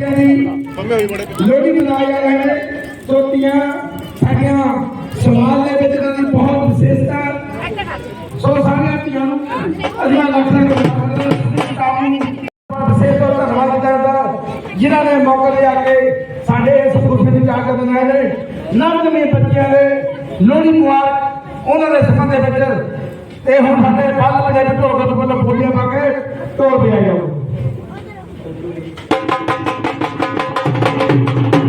ਲੋਹੜੀ ਮਨਾਏ ਜਾ ਰਹੇ ਨੇ। ਚੋਟੀਆਂ ਸਾਡੀਆਂ ਸਮਾਜ ਦੇ ਵਿੱਚ ਇਹਨਾਂ ਦੀ ਬਹੁਤ ਵਿਸ਼ੇਸ਼ਤਾ ਸੋ ਸਾਰੀਆਂ ਧੀਆਂ ਨੂੰ ਅਜਿਹਾ ਲੱਖ ਲੱਖ ਵਿਸ਼ੇਸ਼ ਤੌਰ ਧੰਨਵਾਦ ਕਰਦਾ ਜਿਨ੍ਹਾਂ ਨੇ ਮੌਕੇ ਤੇ ਆ ਕੇ ਸਾਡੇ ਇਸ ਖੁਸ਼ੀ ਵਿੱਚ ਆ ਕੇ ਬਣਾਏ ਨੇ ਨਵ ਨਵੇਂ ਬੱਚਿਆਂ ਦੇ ਲੋਹੜੀ ਮੁਬਾਰਕ ਉਹਨਾਂ ਦੇ ਸੁਪਨ ਦੇ ਵਿੱਚ। ਤੇ ਹੁਣ ਸਾਡੇ ਬੱਲ ਵਜੇ ਢੋਲ ਤੋਂ ਵੱਲੋਂ ਬੋਲੀਆਂ ਪਾ ਕੇ ਢੋਲ ਪਿਆ ਜਾਓ। thank you.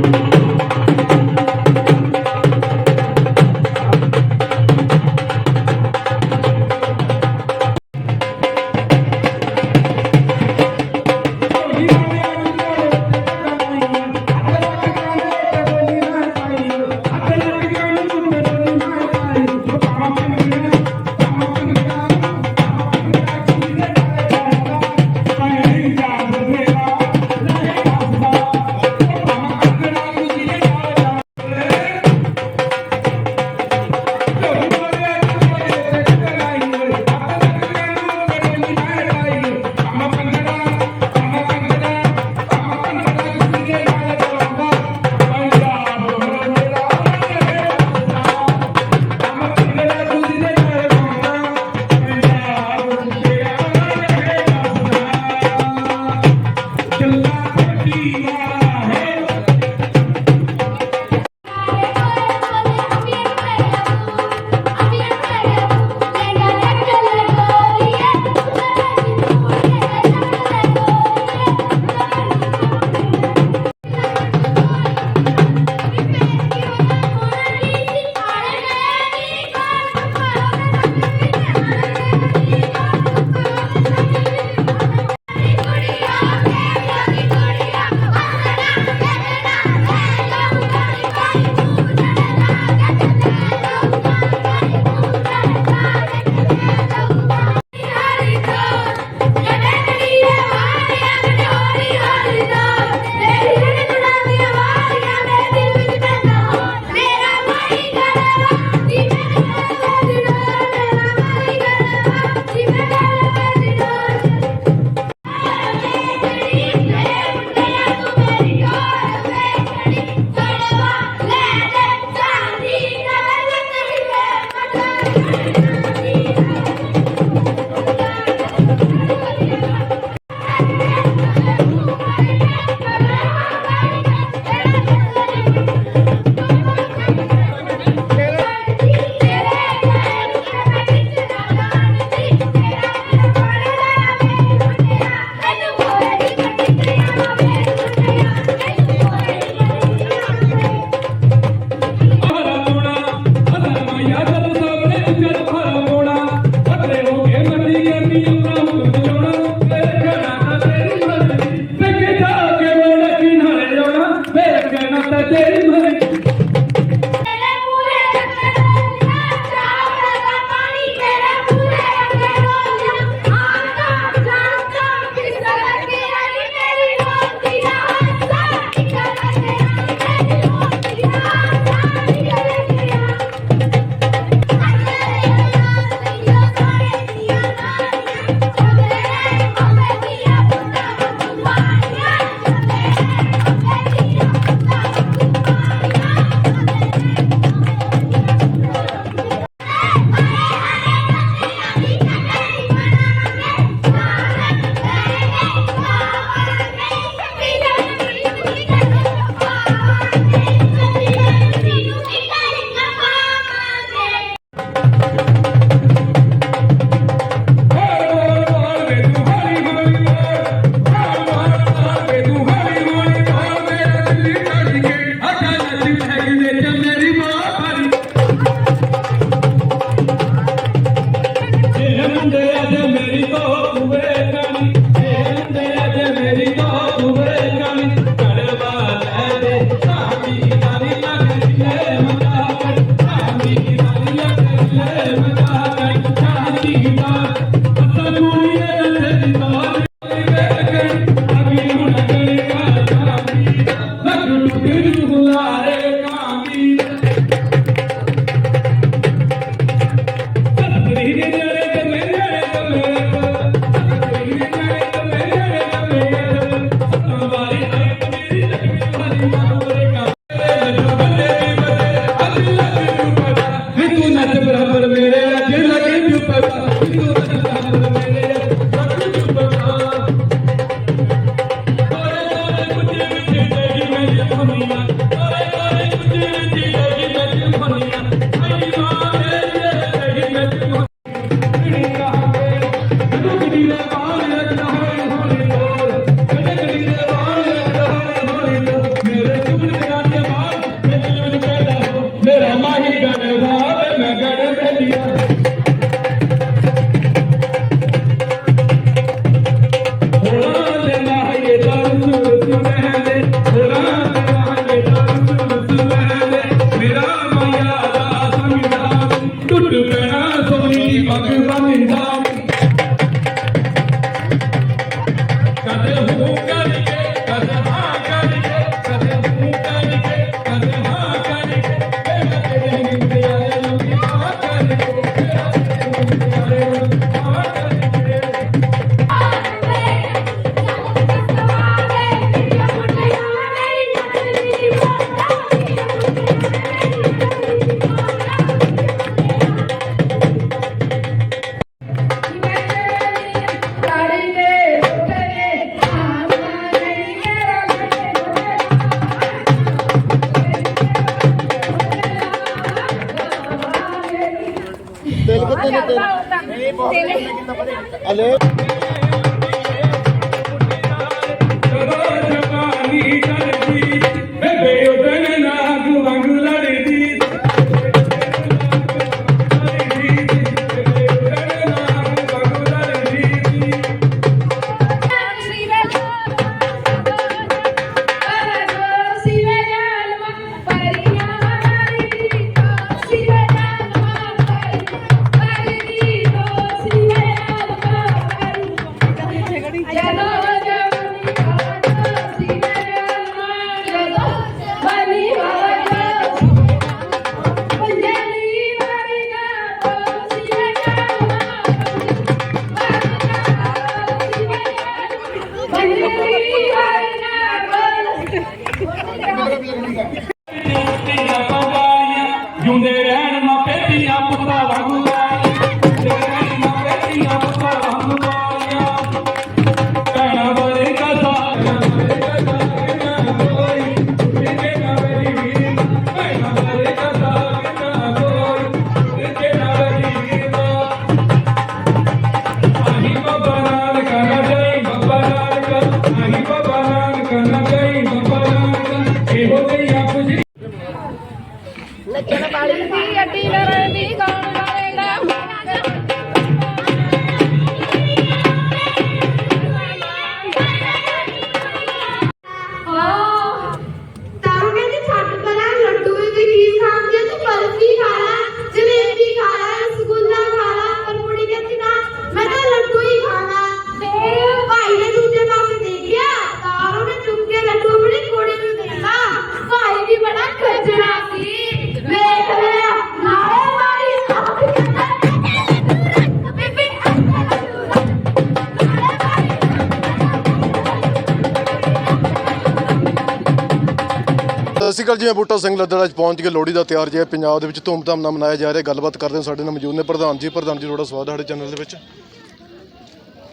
ਸਤਿ ਸ਼੍ਰੀ ਬੂਟਾ ਸਿੰਘ ਲੱਦੜ ਅੱਜ ਪਹੁੰਚ ਕੇ ਲੋਹੜੀ ਦਾ ਤਿਉਹਾਰ ਜਿਹੜਾ ਪੰਜਾਬ ਦੇ ਵਿੱਚ ਧੂਮਧਾਮ ਨਾਲ ਮਨਾਇਆ ਜਾ ਰਿਹਾ। ਗੱਲਬਾਤ ਕਰਦੇ ਹਾਂ ਸਾਡੇ ਨਾਲ ਮੌਜੂਦ ਨੇ ਪ੍ਰਧਾਨ ਜੀ। ਪ੍ਰਧਾਨ ਜੀ, ਤੁਹਾਡਾ ਸਵਾਗਤ ਹੈ ਸਾਡੇ ਚੈਨਲ ਦੇ ਵਿੱਚ।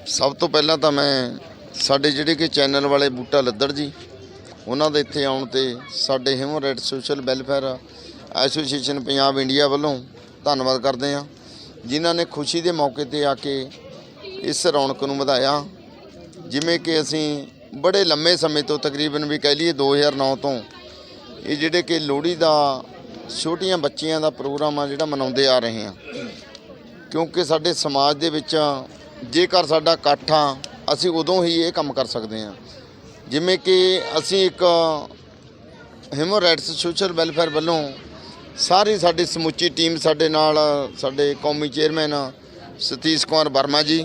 ਸਭ ਤੋਂ ਪਹਿਲਾਂ ਤਾਂ ਮੈਂ ਸਾਡੇ ਜਿਹੜੇ ਕਿ ਚੈਨਲ ਵਾਲੇ ਬੂਟਾ ਲੱਦੜ ਜੀ, ਉਹਨਾਂ ਦੇ ਇੱਥੇ ਆਉਣ ਤੇ ਸਾਡੇ human right social welfare association Punjab India ਵੱਲੋਂ ਧੰਨਵਾਦ ਕਰਦੇ ਹਾਂ, ਜਿਨ੍ਹਾਂ ਨੇ ਖੁਸ਼ੀ ਦੇ ਮੌਕੇ ਤੇ ਆ ਕੇ ਇਸ ਰੌਣਕ ਨੂੰ ਵਧਾਇਆ। ਜਿਵੇਂ ਕਿ ਅਸੀਂ ਬੜੇ ਲੰਮੇ ਸਮੇਂ ਤੋਂ ਤਕਰੀਬਨ ਵੀ ਕਹਿ ਲਈਏ 2009 ਤੋਂ ਇਹ ਜਿਹੜੇ ਕਿ ਲੋਹੜੀ ਦਾ, ਛੋਟੀਆਂ ਬੱਚੀਆਂ ਦਾ ਪ੍ਰੋਗਰਾਮ ਆ ਜਿਹੜਾ ਮਨਾਉਂਦੇ ਆ ਰਹੇ ਹਾਂ। ਕਿਉਂਕਿ ਸਾਡੇ ਸਮਾਜ ਦੇ ਵਿੱਚ ਜੇਕਰ ਸਾਡਾ ਇਕੱਠ ਆ, ਅਸੀਂ ਉਦੋਂ ਹੀ ਇਹ ਕੰਮ ਕਰ ਸਕਦੇ ਹਾਂ। ਜਿਵੇਂ ਕਿ ਅਸੀਂ ਇੱਕ ਹਿਊਮਨ ਰਾਈਟਸ ਸੋਸ਼ਲ ਵੈਲਫੇਅਰ ਵੱਲੋਂ ਸਾਰੀ ਸਾਡੀ ਸਮੁੱਚੀ ਟੀਮ ਸਾਡੇ ਨਾਲ, ਸਾਡੇ ਕੌਮੀ ਚੇਅਰਮੈਨ ਸਤੀਸ਼ ਕੁਮਾਰ ਵਰਮਾ ਜੀ,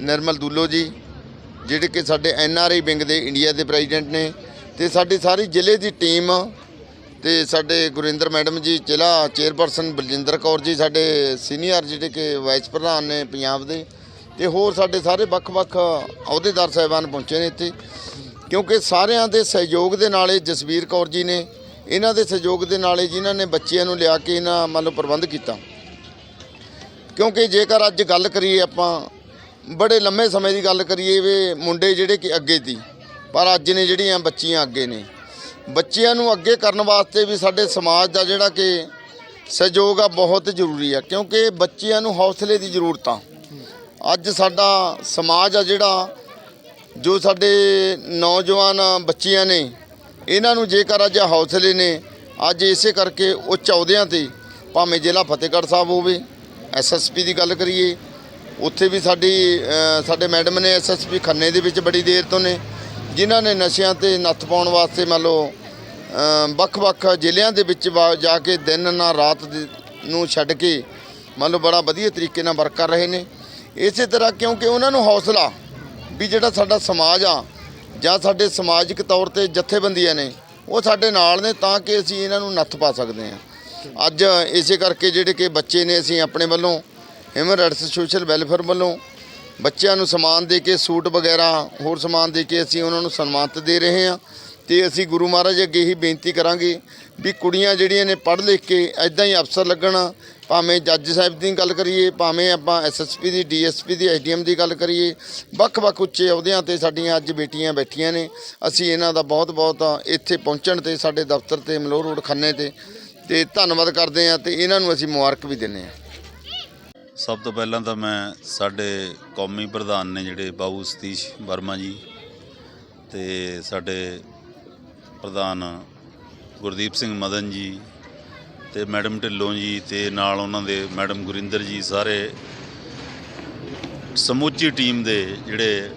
ਨਿਰਮਲ ਦੁੱਲੋ ਜੀ, ਜਿਹੜੇ ਕਿ ਸਾਡੇ ਐਨ ਆਰ ਆਈ ਵਿੰਗ ਦੇ ਇੰਡੀਆ ਦੇ ਪ੍ਰੈਜ਼ੀਡੈਂਟ ਨੇ ਤੇ ਸਾਡੀ ਸਾਰੀ ਜ਼ਿਲ੍ਹੇ ਦੀ ਟੀਮ ਤੇ ਸਾਡੇ ਗੁਰਿੰਦਰ ਮੈਡਮ ਜੀ, ਜ਼ਿਲ੍ਹਾ ਚੇਅਰਪਰਸਨ ਬਲਜਿੰਦਰ ਕੌਰ ਜੀ, ਸਾਡੇ ਸੀਨੀਅਰ ਜਿਹੜੇ ਕਿ ਵਾਈਸ ਪ੍ਰਧਾਨ ਨੇ ਪੰਜਾਬ ਦੇ ਤੇ ਹੋਰ ਸਾਡੇ ਸਾਰੇ ਵੱਖ-ਵੱਖ ਅਹੁਦੇਦਾਰ ਸਾਹਿਬਾਨ ਪਹੁੰਚੇ ਨੇ ਇੱਥੇ। ਕਿਉਂਕਿ ਸਾਰਿਆਂ ਦੇ ਸਹਿਯੋਗ ਦੇ ਨਾਲ ਇਹ ਜਸਵੀਰ ਕੌਰ ਜੀ ਨੇ, ਇਹਨਾਂ ਦੇ ਸਹਿਯੋਗ ਦੇ ਨਾਲ ਜਿਨ੍ਹਾਂ ਨੇ ਬੱਚਿਆਂ ਨੂੰ ਲਿਆ ਕੇ ਇਹਨਾਂ ਮੰਨ ਲਓ ਪ੍ਰਬੰਧ ਕੀਤਾ। ਕਿਉਂਕਿ ਜੇਕਰ ਅੱਜ ਗੱਲ ਕਰੀਏ ਆਪਾਂ, ਬੜੇ ਲੰਮੇ ਸਮੇਂ ਦੀ ਗੱਲ ਕਰੀਏ ਵੀ ਮੁੰਡੇ ਜਿਹੜੇ ਕਿ ਅੱਗੇ ਦੀ ਪਰ ਅੱਜ ਨੇ ਜਿਹੜੀਆਂ ਬੱਚੀਆਂ ਅੱਗੇ ਨੇ, ਬੱਚਿਆਂ ਨੂੰ ਅੱਗੇ ਕਰਨ ਵਾਸਤੇ ਵੀ ਸਾਡੇ ਸਮਾਜ ਦਾ ਜਿਹੜਾ ਕਿ ਸਹਿਯੋਗ ਆ ਬਹੁਤ ਜ਼ਰੂਰੀ ਆ, ਕਿਉਂਕਿ ਬੱਚਿਆਂ ਨੂੰ ਹੌਸਲੇ ਦੀ ਜ਼ਰੂਰਤ ਆ। ਅੱਜ ਸਾਡਾ ਸਮਾਜ ਆ ਜਿਹੜਾ, ਜੋ ਸਾਡੇ ਨੌਜਵਾਨ ਬੱਚੀਆਂ ਨੇ, ਇਹਨਾਂ ਨੂੰ ਜੇਕਰ ਅੱਜ ਹੌਸਲੇ ਨੇ, ਅੱਜ ਇਸੇ ਕਰਕੇ ਉਹ ਚੌਦਿਆਂ ਤੇ, ਭਾਵੇਂ ਜ਼ਿਲ੍ਹਾ ਫਤਿਹਗੜ੍ਹ ਸਾਹਿਬ ਹੋਵੇ ਐਸਐਸਪੀ ਦੀ ਗੱਲ ਕਰੀਏ, ਉੱਥੇ ਵੀ ਸਾਡੀ ਸਾਡੇ ਮੈਡਮ ਨੇ ਐਸਐਸਪੀ ਖੰਨੇ ਦੇ ਵਿੱਚ ਬੜੀ ਦੇਰ ਤੋਂ ਨੇ ਜਿਨ੍ਹਾਂ ਨੇ ਨਸ਼ਿਆਂ ਤੇ ਨੱਥ ਪਾਉਣ ਵਾਸਤੇ ਮੰਨ ਲਓ ਵੱਖ-ਵੱਖ ਜ਼ਿਲ੍ਹਿਆਂ ਦੇ ਵਿੱਚ ਵਾ- ਜਾ ਕੇ ਦਿਨ ਨਾ ਰਾਤ ਨੂੰ ਛੱਡ ਕੇ ਮੰਨ ਲਓ ਬੜਾ ਵਧੀਆ ਤਰੀਕੇ ਨਾਲ ਵਰਕ ਕਰ ਰਹੇ ਨੇ। ਇਸੇ ਤਰ੍ਹਾਂ ਕਿਉਂਕਿ ਉਹਨਾਂ ਨੂੰ ਹੌਸਲਾ ਵੀ ਜਿਹੜਾ ਸਾਡਾ ਸਮਾਜ ਆ, ਜਾਂ ਸਾਡੇ ਸਮਾਜਿਕ ਤੌਰ ਤੇ ਜਥੇਬੰਦੀਆਂ ਨੇ, ਉਹ ਸਾਡੇ ਨਾਲ ਨੇ ਤਾਂ ਕਿ ਅਸੀਂ ਇਹਨਾਂ ਨੂੰ ਨੱਥ ਪਾ ਸਕਦੇ ਹਾਂ। ਅੱਜ ਇਸੇ ਕਰਕੇ ਜਿਹੜੇ ਕਿ ਬੱਚੇ ਨੇ ਅਸੀਂ ਆਪਣੇ ਵੱਲੋਂ ਹਿਊਮਨ ਰਾਈਟਸ ਸੋਸ਼ਲ ਵੈਲਫੇਅਰ ਵੱਲੋਂ ਬੱਚਿਆਂ ਨੂੰ ਸਮਾਨ ਦੇ ਕੇ, ਸੂਟ ਵਗੈਰਾ, ਹੋਰ ਸਮਾਨ ਦੇ ਕੇ ਅਸੀਂ ਉਹਨਾਂ ਨੂੰ ਸਨਮਾਨਿਤ ਦੇ ਰਹੇ ਹਾਂ ਤੇ ਅਸੀਂ ਗੁਰੂ ਮਹਾਰਾਜ ਅੱਗੇ ਹੀ ਬੇਨਤੀ ਕਰਾਂਗੇ ਵੀ ਕੁੜੀਆਂ ਜਿਹੜੀਆਂ ਨੇ ਪੜ੍ਹ ਲਿਖ ਕੇ ਐਦਾਂ ਹੀ ਅਫਸਰ ਲੱਗਣ, ਭਾਵੇਂ ਜੱਜ ਸਾਹਿਬ ਦੀ ਗੱਲ ਕਰੀਏ, ਭਾਵੇਂ ਆਪਾਂ ਐਸਐਸਪੀ ਦੀ ਡੀਐਸਪੀ ਦੀ ਐਸਡੀਐਮ ਦੀ ਗੱਲ ਕਰੀਏ, ਵੱਖ-ਵੱਖ ਉੱਚੇ ਅਹੁਦਿਆਂ ਤੇ ਸਾਡੀਆਂ ਅੱਜ ਬੇਟੀਆਂ ਬੈਠੀਆਂ ਨੇ, ਅਸੀਂ ਇਹਨਾਂ ਦਾ ਬਹੁਤ-ਬਹੁਤ ਇੱਥੇ ਪਹੁੰਚਣ ਤੇ ਸਾਡੇ ਦਫ਼ਤਰ ਤੇ ਮਲੋਹ ਰੋਡ ਖੰਨੇ ਤੇ ਤੇ ਧੰਨਵਾਦ ਕਰਦੇ ਹਾਂ ਤੇ ਇਹਨਾਂ ਨੂੰ ਅਸੀਂ ਮੁਬਾਰਕ ਵੀ ਦਿੰਦੇ ਹਾਂ। ਸਭ ਤੋਂ ਪਹਿਲਾਂ ਤਾਂ ਮੈਂ ਸਾਡੇ ਕੌਮੀ ਪ੍ਰਧਾਨ ਨੇ ਜਿਹੜੇ ਬਾਬੂ ਸਤੀਸ਼ ਵਰਮਾ ਜੀ ਤੇ ਸਾਡੇ ਪ੍ਰਧਾਨ ਗੁਰਦੀਪ ਸਿੰਘ ਮਦਨ ਜੀ ਤੇ ਮੈਡਮ ਢਿੱਲੋਂ ਜੀ ਤੇ ਨਾਲ ਉਹਨਾਂ ਦੇ ਮੈਡਮ ਗੁਰਿੰਦਰ ਜੀ ਸਾਰੇ ਸਮੁੱਚੀ ਟੀਮ ਦੇ ਜਿਹੜੇ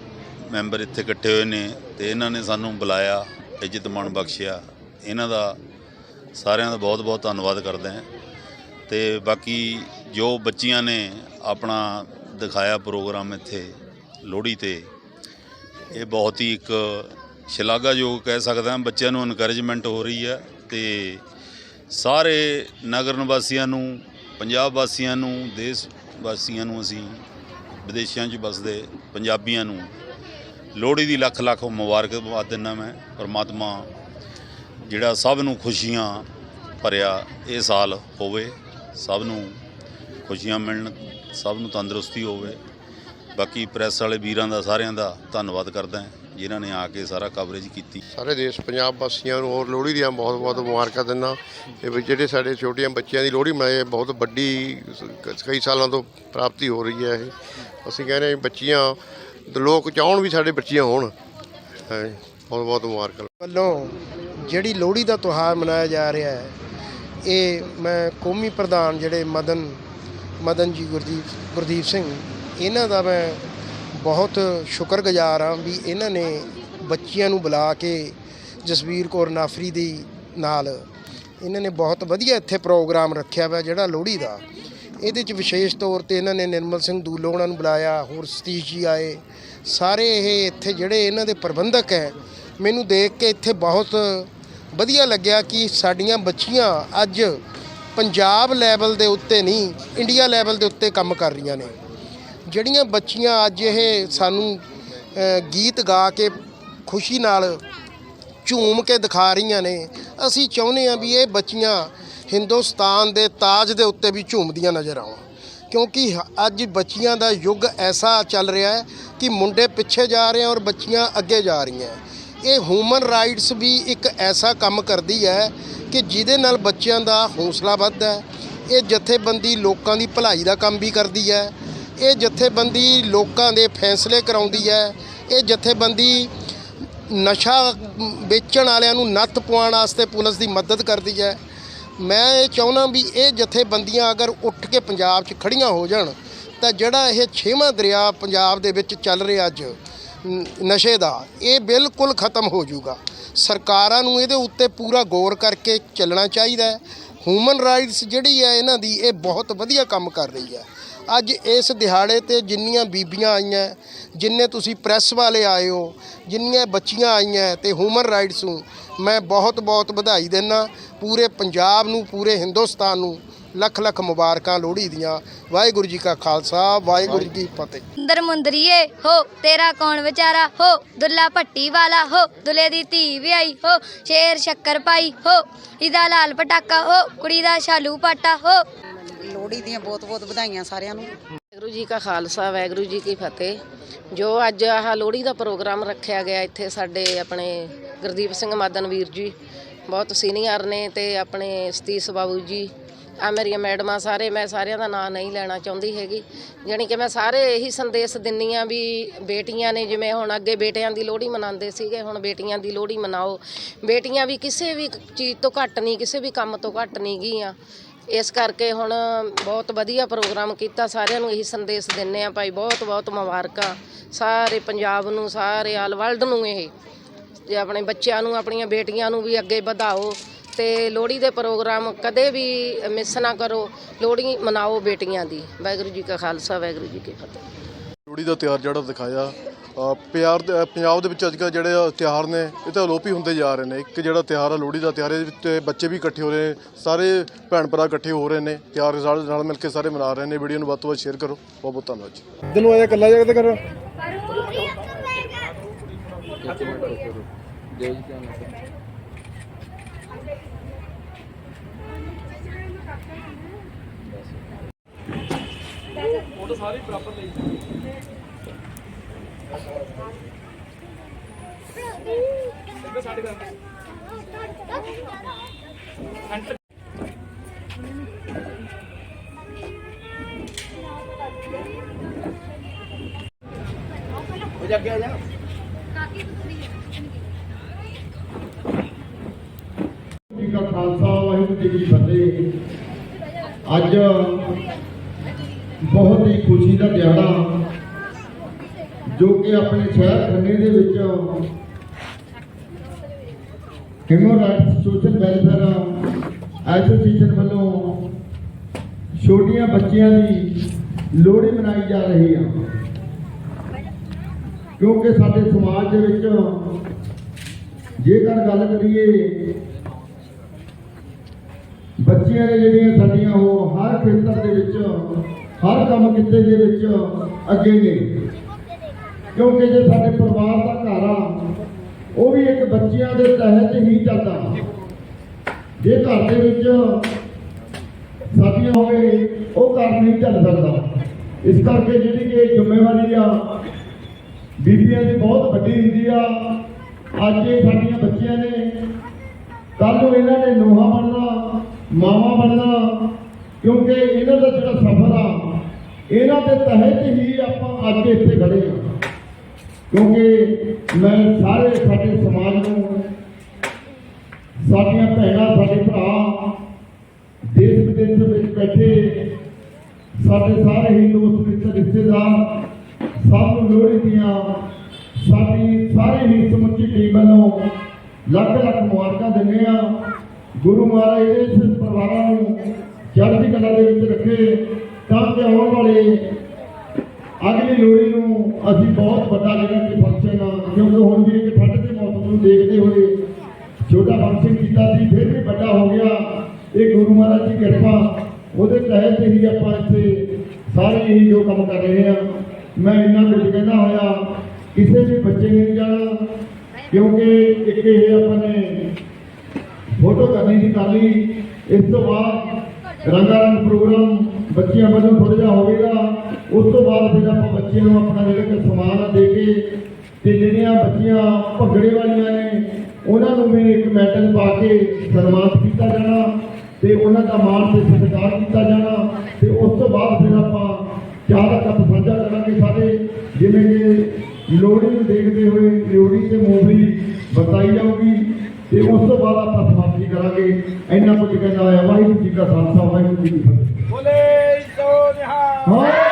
ਮੈਂਬਰ ਇੱਥੇ ਇਕੱਠੇ ਹੋਏ ਨੇ ਤੇ ਇਹਨਾਂ ਨੇ ਸਾਨੂੰ ਬੁਲਾਇਆ, ਇੱਜ਼ਤ ਮਾਣ ਬਖਸ਼ਿਆ। ਇਹਨਾਂ ਦਾ ਸਾਰਿਆਂ ਦਾ ਬਹੁਤ ਬਹੁਤ ਧੰਨਵਾਦ ਕਰਦੇ ਹਾਂ। ਤੇ ਬਾਕੀ ਜੋ ਬੱਚੀਆਂ ਨੇ ਆਪਣਾ ਦਿਖਾਇਆ ਪ੍ਰੋਗਰਾਮ ਇੱਥੇ ਲੋਹੜੀ ਤੇ, ਇਹ ਬਹੁਤ ਹੀ ਇੱਕ ਸ਼ਲਾਘਾਯੋਗ ਕਹਿ ਸਕਦਾ ਹਾਂ, ਬੱਚਿਆਂ ਨੂੰ ਇਨਕਰੇਜਮੈਂਟ ਹੋ ਰਹੀ ਹੈ ਤੇ ਸਾਰੇ ਨਗਰ ਨਿਵਾਸੀਆਂ ਨੂੰ, ਪੰਜਾਬ ਵਾਸੀਆਂ ਨੂੰ, ਦੇਸ਼ ਵਾਸੀਆਂ ਨੂੰ ਅਸੀਂ ਵਿਦੇਸ਼ਾਂ 'ਚ ਵਸਦੇ ਪੰਜਾਬੀਆਂ ਨੂੰ ਲੋਹੜੀ ਦੀ ਲੱਖ ਲੱਖ ਮੁਬਾਰਕਬਾਦ ਦਿੰਦਾ ਮੈਂ, ਪਰਮਾਤਮਾ ਜਿਹੜਾ ਸਭ ਨੂੰ ਖੁਸ਼ੀਆਂ ਭਰਿਆ ਇਹ ਸਾਲ ਹੋਵੇ, ਸਭ ਨੂੰ ਖੁਸ਼ੀਆਂ ਮਿਲਣ ਸਭ ਨੂੰ ਤੰਦਰੁਸਤੀ ਹੋਵੇ। ਬਾਕੀ ਪ੍ਰੈਸ ਵਾਲੇ ਵੀਰਾਂ ਦਾ ਸਾਰਿਆਂ ਦਾ ਧੰਨਵਾਦ ਕਰਦਾ ਜਿਨ੍ਹਾਂ ਨੇ ਆ ਕੇ ਸਾਰਾ ਕਵਰੇਜ ਕੀਤੀ। ਸਾਰੇ ਦੇਸ਼ ਪੰਜਾਬ ਵਾਸੀਆਂ ਨੂੰ ਹੋਰ ਲੋਹੜੀ ਦੀਆਂ ਬਹੁਤ ਬਹੁਤ ਮੁਬਾਰਕਾਂ ਦਿੰਦਾ ਤੇ ਵੀ ਜਿਹੜੇ ਸਾਡੇ ਛੋਟੀਆਂ ਬੱਚਿਆਂ ਦੀ ਲੋਹੜੀ ਮਨਾਈ ਹੈ, ਬਹੁਤ ਵੱਡੀ ਕਈ ਸਾਲਾਂ ਤੋਂ ਪ੍ਰਾਪਤੀ ਹੋ ਰਹੀ ਹੈ ਇਹ। ਅਸੀਂ ਕਹਿੰਦੇ ਬੱਚੀਆਂ ਲੋਕ ਚਾਹਣ ਵੀ ਸਾਡੇ ਬੱਚੀਆਂ ਹੋਣ। ਹੈ ਬਹੁਤ ਬਹੁਤ ਮੁਬਾਰਕਾਂ। ਵੱਲੋਂ ਜਿਹੜੀ ਲੋਹੜੀ ਦਾ ਤਿਉਹਾਰ ਮਨਾਇਆ ਜਾ ਰਿਹਾ ਹੈ ਇਹ ਮੈਂ ਕੌਮੀ ਪ੍ਰਧਾਨ ਜਿਹੜੇ ਮਦਨ ਮਦਨ ਜੀ ਗੁਰਦੀਪ ਗੁਰਦੀਪ ਸਿੰਘ, ਇਹਨਾਂ ਦਾ ਮੈਂ ਬਹੁਤ ਸ਼ੁਕਰਗੁਜ਼ਾਰ ਹਾਂ ਵੀ ਇਹਨਾਂ ਨੇ ਬੱਚਿਆਂ ਨੂੰ ਬੁਲਾ ਕੇ ਜਸਵੀਰ ਕੌਰ ਨਾਫਰੀ ਦੀ ਨਾਲ ਇਹਨਾਂ ਨੇ ਬਹੁਤ ਵਧੀਆ ਇੱਥੇ ਪ੍ਰੋਗਰਾਮ ਰੱਖਿਆ ਵਾ ਜਿਹੜਾ ਲੋਹੜੀ ਦਾ। ਇਹਦੇ ਚ ਵਿਸ਼ੇਸ਼ ਤੌਰ ਤੇ ਇਹਨਾਂ ਨੇ ਨਿਰਮਲ ਸਿੰਘ ਦੂਲੋ ਉਹਨਾਂ ਨੂੰ ਬੁਲਾਇਆ, ਹੋਰ ਸਤੀਸ਼ ਜੀ ਆਏ। ਸਾਰੇ ਇਹ ਇੱਥੇ ਜਿਹੜੇ ਇਹਨਾਂ ਦੇ ਪ੍ਰਬੰਧਕ ਹੈ, ਮੈਨੂੰ ਦੇਖ ਕੇ ਇੱਥੇ ਬਹੁਤ ਵਧੀਆ ਲੱਗਿਆ ਕਿ ਸਾਡੀਆਂ ਬੱਚੀਆਂ ਅੱਜ ਪੰਜਾਬ ਲੈਵਲ ਦੇ ਉੱਤੇ ਨਹੀਂ, ਇੰਡੀਆ ਲੈਵਲ ਦੇ ਉੱਤੇ ਕੰਮ ਕਰ ਰਹੀਆਂ ਨੇ। ਜਿਹੜੀਆਂ ਬੱਚੀਆਂ ਅੱਜ ਇਹ ਸਾਨੂੰ ਗੀਤ ਗਾ ਕੇ ਖੁਸ਼ੀ ਨਾਲ ਝੂਮ ਕੇ ਦਿਖਾ ਰਹੀਆਂ ਨੇ, ਅਸੀਂ ਚਾਹੁੰਦੇ ਹਾਂ ਵੀ ਇਹ ਬੱਚੀਆਂ ਹਿੰਦੁਸਤਾਨ ਦੇ ਤਾਜ ਦੇ ਉੱਤੇ ਵੀ ਝੂਮਦੀਆਂ ਨਜ਼ਰ ਆਉਣ। ਕਿਉਂਕਿ ਅੱਜ ਬੱਚੀਆਂ ਦਾ ਯੁੱਗ ਐਸਾ ਚੱਲ ਰਿਹਾ ਹੈ ਕਿ ਮੁੰਡੇ ਪਿੱਛੇ ਜਾ ਰਹੇ ਹਨ ਔਰ ਬੱਚੀਆਂ ਅੱਗੇ ਜਾ ਰਹੀਆਂ। ਇਹ ਹਿਊਮਨ ਰਾਈਟਸ ਵੀ ਇੱਕ ਐਸਾ ਕੰਮ ਕਰਦੀ ਹੈ ਕਿ ਜਿਹਦੇ ਨਾਲ ਬੱਚਿਆਂ ਦਾ ਹੌਸਲਾ ਵੱਧਦਾ ਹੈ, ਇਹ ਜਥੇਬੰਦੀ ਲੋਕਾਂ ਦੀ ਭਲਾਈ ਦਾ ਕੰਮ ਵੀ ਕਰਦੀ ਹੈ, ਇਹ ਜਥੇਬੰਦੀ ਲੋਕਾਂ ਦੇ ਫੈਸਲੇ ਕਰਾਉਂਦੀ ਹੈ, ਇਹ ਜਥੇਬੰਦੀ ਨਸ਼ਾ ਵੇਚਣ ਵਾਲਿਆਂ ਨੂੰ ਨੱਥ ਪਵਾਉਣ ਵਾਸਤੇ ਪੁਲਿਸ ਦੀ ਮਦਦ ਕਰਦੀ ਹੈ। ਮੈਂ ਇਹ ਚਾਹੁੰਦਾ ਵੀ ਇਹ ਜਥੇਬੰਦੀਆਂ ਅਗਰ ਉੱਠ ਕੇ ਪੰਜਾਬ 'ਚ ਖੜੀਆਂ ਹੋ ਜਾਣ, ਤਾਂ ਜਿਹੜਾ ਇਹ ਛੇਵਾਂ ਦਰਿਆ ਪੰਜਾਬ ਦੇ ਵਿੱਚ ਚੱਲ ਰਿਹਾ ਅੱਜ ਨਸ਼ੇ ਦਾ, ਇਹ ਬਿਲਕੁਲ ਖਤਮ ਹੋ ਜਾਊਗਾ। ਸਰਕਾਰਾਂ ਨੂੰ ਇਹਦੇ ਉੱਤੇ ਪੂਰਾ ਗੌਰ ਕਰਕੇ ਚੱਲਣਾ ਚਾਹੀਦਾ ਹੈ। ਹਿਊਮਨ ਰਾਈਟਸ ਜਿਹੜੀ ਹੈ ਇਹਨਾਂ ਦੀ, ਇਹ ਬਹੁਤ ਵਧੀਆ ਕੰਮ ਕਰ ਰਹੀ ਹੈ। ਅੱਜ ਇਸ ਦਿਹਾੜੇ ਤੇ ਜਿੰਨੀਆਂ ਬੀਬੀਆਂ ਆਈਆਂ, ਜਿੰਨੇ ਤੁਸੀਂ ਪ੍ਰੈਸ ਵਾਲੇ ਆਏ ਹੋ, ਜਿੰਨੀਆਂ ਬੱਚੀਆਂ ਆਈਆਂ ਤੇ ਹਿਊਮਨ ਰਾਈਟਸ ਨੂੰ ਮੈਂ ਬਹੁਤ ਬਹੁਤ ਵਧਾਈ ਦਿੰਦਾ। ਪੂਰੇ ਪੰਜਾਬ ਨੂੰ, ਪੂਰੇ ਹਿੰਦੁਸਤਾਨ ਨੂੰ ਲੱਖ ਲੱਖ ਮੁਬਾਰਕਾਂ ਲੋਹੜੀ ਦੀਆਂ। ਵਾਹਿਗੁਰੂ ਜੀ ਕਾ ਖਾਲਸਾ ਵਾਹਿਗੁਰੂ ਜੀ ਕੀ ਫਤਿਹ। ਅੰਦਰ ਮੁੰਦਰੀਏ ਹੋ ਤੇਰਾ ਕੌਣ ਵਿਚਾਰਾ? ਹੋ ਦੁੱਲਾ ਭੱਟੀ ਵਾਲਾ ਹੋ ਦੁਲੇ ਦੀ ਧੀ ਵਿਆਹੀ ਹੋ ਸ਼ੇਰ ਸ਼ੱਕਰ ਪਾਈ ਹੋ ਇਹਦਾ ਲਾਲ ਪਟਾਕਾ ਹੋ ਕੁੜੀ ਦਾ ਸ਼ਾਲੂ ਪਾਟਾ ਹੋ। ਲੋਹੜੀ ਦੀਆਂ ਬਹੁਤ ਬਹੁਤ ਵਧਾਈਆਂ ਸਾਰਿਆਂ ਨੂੰ। ਵਾਹਿਗੁਰੂ ਜੀ ਕਾ ਖਾਲਸਾ ਵਾਹਿਗੁਰੂ ਜੀ ਕੀ ਫਤਿਹ। ਜੋ ਅੱਜ ਆਹ ਲੋਹੜੀ ਦਾ ਪ੍ਰੋਗਰਾਮ ਰੱਖਿਆ ਗਿਆ ਇੱਥੇ ਸਾਡੇ ਆਪਣੇ ਗੁਰਦੀਪ ਸਿੰਘ ਮਾਦਨ ਵੀਰ ਜੀ ਬਹੁਤ ਸੀਨੀਅਰ ਨੇ ਤੇ ਆਪਣੇ ਸਤੀਸ਼ ਬਾਬੂ ਜੀ, ਆ ਮੇਰੀਆਂ ਮੈਡਮਾਂ ਸਾਰੇ, ਮੈਂ ਸਾਰਿਆਂ ਦਾ ਨਾਂ ਨਹੀਂ ਲੈਣਾ ਚਾਹੁੰਦੀ ਹੈਗੀ। ਜਾਣੀ ਕਿ ਮੈਂ ਸਾਰੇ ਇਹੀ ਸੰਦੇਸ਼ ਦਿੰਨੀ ਆ ਵੀ ਬੇਟੀਆਂ ਨੇ ਜਿਵੇਂ ਹੁਣ ਅੱਗੇ ਬੇਟਿਆਂ ਦੀ ਲੋਹੜੀ ਮਨਾਉਂਦੇ ਸੀਗੇ, ਹੁਣ ਬੇਟੀਆਂ ਦੀ ਲੋਹੜੀ ਮਨਾਓ। ਬੇਟੀਆਂ ਵੀ ਕਿਸੇ ਵੀ ਚੀਜ਼ ਤੋਂ ਘੱਟ ਨਹੀਂ, ਕਿਸੇ ਵੀ ਕੰਮ ਤੋਂ ਘੱਟ ਨਹੀਂ ਗੀਆਂ ਇਸ ਕਰਕੇ ਹੁਣ ਬਹੁਤ ਵਧੀਆ ਪ੍ਰੋਗਰਾਮ ਕੀਤਾ, ਸਾਰਿਆਂ ਨੂੰ ਇਹੀ ਸੰਦੇਸ਼ ਦਿੰਨੇ ਆ ਭਾਈ ਬਹੁਤ ਬਹੁਤ ਮੁਬਾਰਕਾਂ। ਸਾਰੇ ਪੰਜਾਬ ਨੂੰ, ਸਾਰੇ ਆਲ ਵਰਲਡ ਨੂੰ ਇਹ। ਤੇ ਆਪਣੇ ਬੱਚਿਆਂ ਨੂੰ ਆਪਣੀਆਂ ਬੇਟੀਆਂ ਨੂੰ ਵੀ ਅੱਗੇ ਵਧਾਓ ਤੇ ਲੋਹੜੀ ਦੇ ਪ੍ਰੋਗਰਾਮ ਕਦੇ ਵੀ ਮਿਸ ਨਾ ਕਰੋ। ਲੋਹੜੀ ਮਨਾਓ ਬੇਟੀਆਂ ਦੀ। ਵਾਹਿਗੁਰੂ ਜੀ ਕਾ ਖਾਲਸਾ ਵਾਹਿਗੁਰੂ ਜੀ ਕੀ ਫਤਿਹ। ਲੋਹੜੀ ਦਾ ਤਿਉਹਾਰ ਜਿਹੜਾ ਦਿਖਾਇਆ ਅ, ਪਿਆਰ ਦੇ- ਪੰਜਾਬ ਦੇ ਵਿੱਚ ਅੱਜ ਕੱਲ੍ਹ ਜਿਹੜੇ ਤਿਉਹਾਰ ਨੇ ਇਹ ਤਾਂ ਅਲੋਪ ਹੀ ਹੁੰਦੇ ਜਾ ਰਹੇ ਨੇ। ਇੱਕ ਜਿਹੜਾ ਤਿਉਹਾਰ ਆ ਲੋਹੜੀ ਦਾ ਤਿਉਹਾਰ ਇਹਦੇ ਵਿੱਚ ਬੱਚੇ ਵੀ ਇਕੱਠੇ ਹੋ ਰਹੇ ਨੇ ਸਾਰੇ ਭੈਣ ਭਰਾ ਇਕੱਠੇ ਹੋ ਰਹੇ ਨੇ ਤਿਉਹਾਰ ਨਾਲ ਨਾਲ ਮਿਲ ਕੇ ਸਾਰੇ ਮਨਾ ਰਹੇ ਨੇ। ਵੀਡੀਓ ਨੂੰ ਵੱਧ ਤੋਂ ਵੱਧ ਸ਼ੇਅਰ ਕਰੋ। ਬਹੁਤ ਬਹੁਤ ਧੰਨਵਾਦ ਜੀ। ਦਿਨੋਂ ਆਇਆ ਕੱਲਾ ਜਾ ਕੇ ਕਰ ਦਿਓ ਜੀ ਧਿਆਨ ਨਾਲ ਫੋਟੋ ਸਾਰੀ ਪ੍ਰੋਪਰ ਲਈ ਇੱਧਰ ਸਾਡੇ ਘਰ ਸੈਂਟਰ ਉਹ ਜਾ ਕੇ ਆ ਜਾ। ਕਾਕੀ ਤੁਸੀਂ ਅੱਜ ਬਹੁਤ ਹੀ ਖੁਸ਼ੀ ਦਾ ਦਿਹਾੜਾ ਜੋ ਕਿ ਆਪਣੇ ਸ਼ਹਿਰ ਖੰਨੇ ਦੇ ਵਿੱਚ human rights social welfare association ਵੱਲੋਂ ਛੋਟੀਆਂ ਬੱਚੀਆਂ ਦੀ ਲੋਹੜੀ ਮਨਾਈ ਜਾ ਰਹੀ ਆ। ਕਿਉਂਕਿ ਸਾਡੇ ਸਮਾਜ ਦੇ ਵਿੱਚ ਜੇਕਰ ਗੱਲ ਕਰੀਏ ਬੱਚੀਆਂ ਨੇ ਜਿਹੜੀਆਂ ਸਾਡੀਆਂ ਉਹ ਹਰ ਖੇਤਰ ਦੇ ਵਿੱਚ, ਹਰ ਕੰਮ ਕਿੱਤੇ ਦੇ ਵਿੱਚ ਅੱਗੇ ਨੇ। ਕਿਉਂਕਿ ਜੇ ਸਾਡੇ ਪਰਿਵਾਰ ਦਾ ਘਰ ਆ, ਉਹ ਵੀ ਇੱਕ ਬੱਚਿਆਂ ਦੇ ਤਹਿਤ ਹੀ ਚੱਲਦਾ। ਜੇ ਘਰ ਦੇ ਵਿੱਚ ਸਾਡੀਆਂ ਹੋਵੇ, ਉਹ ਘਰ ਨਹੀਂ ਚੱਲ ਸਕਦਾ। ਇਸ ਕਰਕੇ ਜਿਹੜੀ ਕਿ ਜ਼ਿੰਮੇਵਾਰੀ ਆ, ਬੀਬੀਆਂ ਦੀ ਬਹੁਤ ਵੱਡੀ ਹੁੰਦੀ ਆ। ਅੱਜ ਇਹ ਸਾਡੀਆਂ ਬੱਚਿਆਂ ਨੇ ਕੱਲ ਨੂੰ ਇਹਨਾਂ ਨੇ ਨੋਹਾ ਬਣਨਾ ਮਾਵਾ ਬਣਨਾ ਕਿਉਂਕਿ ਇਹਨਾਂ ਦਾ ਜਿਹੜਾ ਸਫ਼ਰ ਆ, ਇਹਨਾਂ ਦੇ ਤਹਿਤ ਹੀ ਆਪਾਂ ਅੱਜ ਇੱਥੇ ਖੜੇ ਆ। ਕਿਉਂਕਿ ਮੈਂ ਸਾਰੇ ਸਾਡੇ ਸਮਾਜ ਨੂੰ, ਸਾਡੀਆਂ ਭੈਣਾਂ, ਸਾਡੇ ਭਰਾ, ਦੇਸ਼ ਵਿਦੇਸ਼ ਵਿੱਚ ਬੈਠੇ, ਸਾਡੇ ਸਾਰੇ ਹੀ ਦੋਸਤ, ਮਿੱਤਰ, ਰਿਸ਼ਤੇਦਾਰ, ਸਭ ਨੂੰ ਲੋਹੜੀ ਦੀਆਂ, ਸਾਡੀ ਸਾਰੇ ਹੀ ਸਮੁੱਚੀ ਟੀਮ ਵੱਲੋਂ ਲੱਖ ਲੱਖ ਮੁਬਾਰਕਾਂ ਦਿੰਦੇ ਆ ਗੁਰੂ ਮਹਾਰਾਜ ਇਸ ਪਰਿਵਾਰਾਂ ਨੂੰ ਚੜ੍ਹਦੀ ਕਲਾ ਦੇ ਵਿੱਚ ਰੱਖੇ, ਤਾਂ ਕਿ ਆਉਣ ਵਾਲੇ ਅਗਲੀ ਲੋਹੜੀ ਨੂੰ ਅਸੀਂ ਬਹੁਤ ਵੱਡਾ ਜਿਹੜਾ ਕਿ ਫੰਕਸ਼ਨ ਕਿਉਂਕਿ ਹੁਣ ਵੀ ਇੱਕ ਠੰਡ ਦੇ ਮੌਸਮ ਨੂੰ ਦੇਖਦੇ ਹੋਏ ਛੋਟਾ ਫੰਕਸ਼ਨ ਕੀਤਾ ਸੀ, ਫਿਰ ਵੀ ਵੱਡਾ ਹੋ ਗਿਆ। ਇਹ ਗੁਰੂ ਮਹਾਰਾਜ ਦੀ ਕਿਰਪਾ, ਉਹਦੇ ਤਹਿਤ ਹੀ ਆਪਾਂ ਇੱਥੇ ਸਾਰੇ ਹੀ ਜੋ ਕੰਮ ਕਰ ਰਹੇ ਆ। ਮੈਂ ਇਹਨਾਂ ਵਿੱਚ ਕਹਿੰਦਾ ਹੋਇਆ, ਕਿਸੇ ਵੀ ਬੱਚੇ ਨੇ ਨਹੀਂ ਜਾਣਾ, ਕਿਉਂਕਿ ਇੱਕ ਇਹ ਆਪਾਂ ਨੇ ਫੋਟੋ ਕਰਨੀ ਸੀ ਕਰ ਲਈ ਇਸ ਤੋਂ ਬਾਅਦ ਰੰਗਾ ਰੰਗ ਪ੍ਰੋਗਰਾਮ ਬੱਚਿਆਂ ਵੱਲੋਂ ਥੋੜ੍ਹਾ ਜਿਹਾ ਹੋਵੇਗਾ ਉਸ ਤੋਂ ਬਾਅਦ ਫਿਰ ਆਪਾਂ ਬੱਚਿਆਂ ਨੂੰ ਆਪਣਾ ਜਿਹੜਾ ਕਿ ਸਮਾਨ ਆ ਦੇ ਕੇ ਤੇ ਜਿਹੜੀਆਂ ਬੱਚੀਆਂ ਭੰਗੜੇ ਵਾਲੀਆਂ ਨੇ, ਉਹਨਾਂ ਨੂੰ ਵੀ ਇੱਕ ਮੈਡਲ ਪਾ ਕੇ ਸਨਮਾਨਿਤ ਕੀਤਾ ਜਾਣਾ ਤੇ ਉਹਨਾਂ ਦਾ ਮਾਣ ਤੇ ਸਤਿਕਾਰ ਕੀਤਾ ਜਾਣਾ ਤੇ ਉਸ ਤੋਂ ਬਾਅਦ ਫਿਰ ਆਪਾਂ ਚਾਰ ਦਾ ਕੱਪ ਸਾਂਝਾ ਕਰਾਂਗੇ ਸਾਰੇ, ਜਿਵੇਂ ਕਿ ਲੋਹੜੀ ਨੂੰ ਦੇਖਦੇ ਹੋਏ ਲੋਹੜੀ ਤੇ ਮੂਵੀ ਬਤਾਈ ਜਾਊਗੀ। ਤੇ ਉਸ ਤੋਂ ਬਾਅਦ ਆਪਾਂ ਸਮਾਪਤੀ ਕਰਾਂਗੇ। ਇੰਨਾ ਕੁਝ ਕਹਿੰਦਾ ਹੋਇਆ ਵਾਹਿਗੁਰੂ ਜੀ ਕਾ ਖਾਲਸਾ ਵਾਹਿਗੁਰੂ ਜੀ ਕੀ ਫਤਿਹ। ਬੋਲੇ ਸੋ ਨਿਹਾਲ।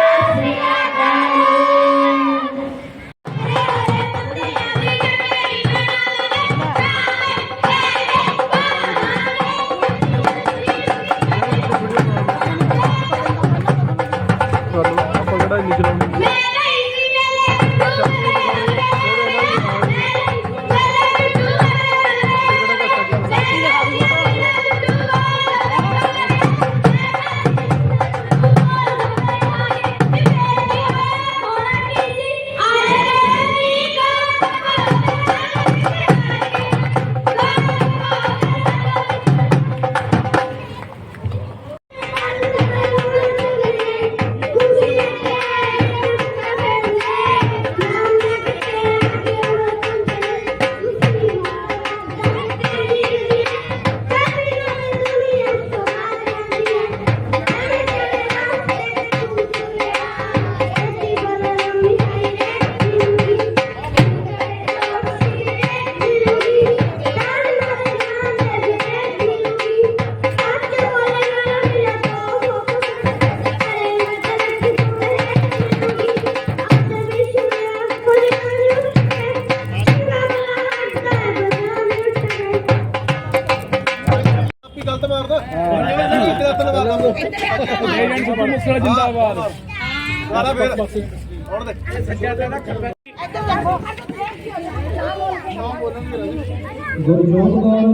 ਗੁਰਜੋਤ ਕੌਰ।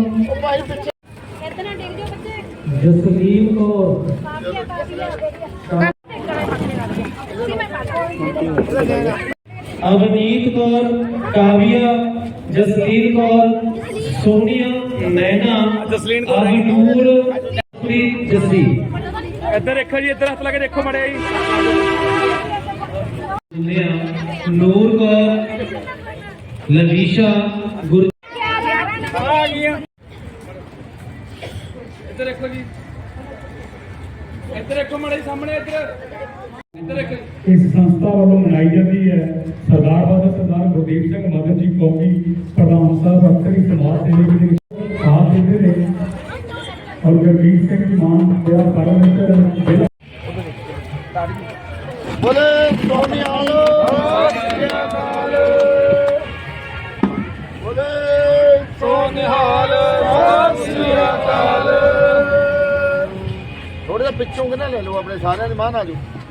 ਅਵਨੀਤ ਕੌਰ ਕਾਵਿਆ ਜਸਲੀਨ ਕੌਰ ਸੋਨੀਆ ਨੈਨਾ ਜਸਲੀਨ ਕੌਰ। ਨੂਰ ਜਸੀ। ਇੱਧਰ ਦੇਖੋ ਜੀ ਇੱਧਰ ਹੱਥ ਲਾ ਕੇ ਦੇਖੋ ਮੜੇ ਜੀ। ਨੂਰ ਕੌਰ ਲਵੀਸ਼ਾ ਗੁਰ ਆ ਗਈਆਂ ਇੱਧਰ ਦੇਖੋ ਜੀ। ਇੱਧਰ ਦੇਖੋ ਮੜੇ ਸਾਹਮਣੇ ਇੱਧਰ। ਇੱਧਰ ਦੇਖੋ। ਇਸ ਸੰਸਥਾ ਵੱਲੋਂ ਮਨਾਈ ਜਾਂਦੀ ਹੈ। ਸਰਦਾਰ ਬਾਦਲ ਸਰਦਾਰ ਗੁਰਦੀਪ ਸਿੰਘ ਮਦਨ ਜੀ ਕੌਮੀ ਪ੍ਰਧਾਨ ਸਾਹਿਬ ਅਕਸਰ ਸਮਾਜ ਸੇਵੀ ਦੇ ਸਾਥ ਦਿੰਦੇ ਨੇ। ਔਰ ਗੁਰਦੀਪ ਸਿੰਘ ਜੀ ਮਾਨ ਪਾਰਲੀਮੈਂਟ ਜ਼ਿਲ੍ਹਾ ਬੋਲੇ। ਪਿੱਛੋਂ ਕਿਨਾ ਲੈ ਲਓ ਆਪਣੇ ਸਾਰਿਆਂ ਦੇ ਮਾਨ ਆ ਜਾਓ